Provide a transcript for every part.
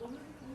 我们。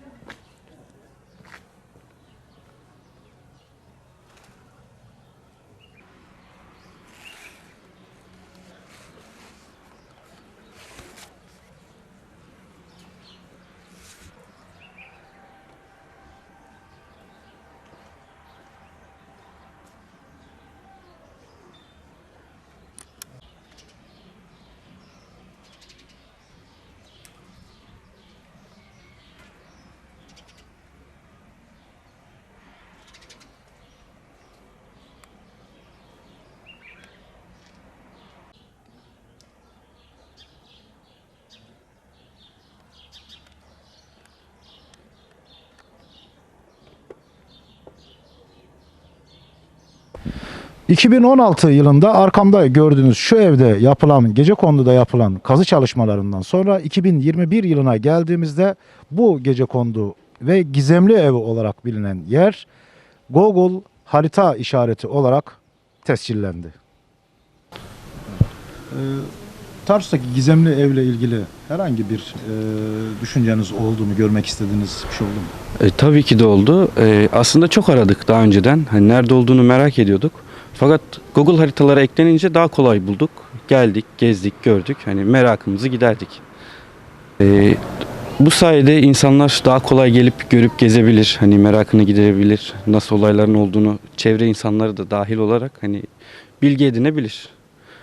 2016 yılında arkamda gördüğünüz şu evde yapılan, gece konduda yapılan kazı çalışmalarından sonra 2021 yılına geldiğimizde bu gece kondu ve gizemli ev olarak bilinen yer Google harita işareti olarak tescillendi. Ee, Tarsus'taki gizemli evle ilgili herhangi bir e, düşünceniz oldu mu, görmek istediğiniz bir şey oldu mu? E, tabii ki de oldu. E, aslında çok aradık daha önceden. Hani nerede olduğunu merak ediyorduk. Fakat Google haritalara eklenince daha kolay bulduk. Geldik, gezdik, gördük. Hani merakımızı giderdik. E, bu sayede insanlar daha kolay gelip görüp gezebilir. Hani merakını giderebilir. Nasıl olayların olduğunu çevre insanları da dahil olarak hani bilgi edinebilir.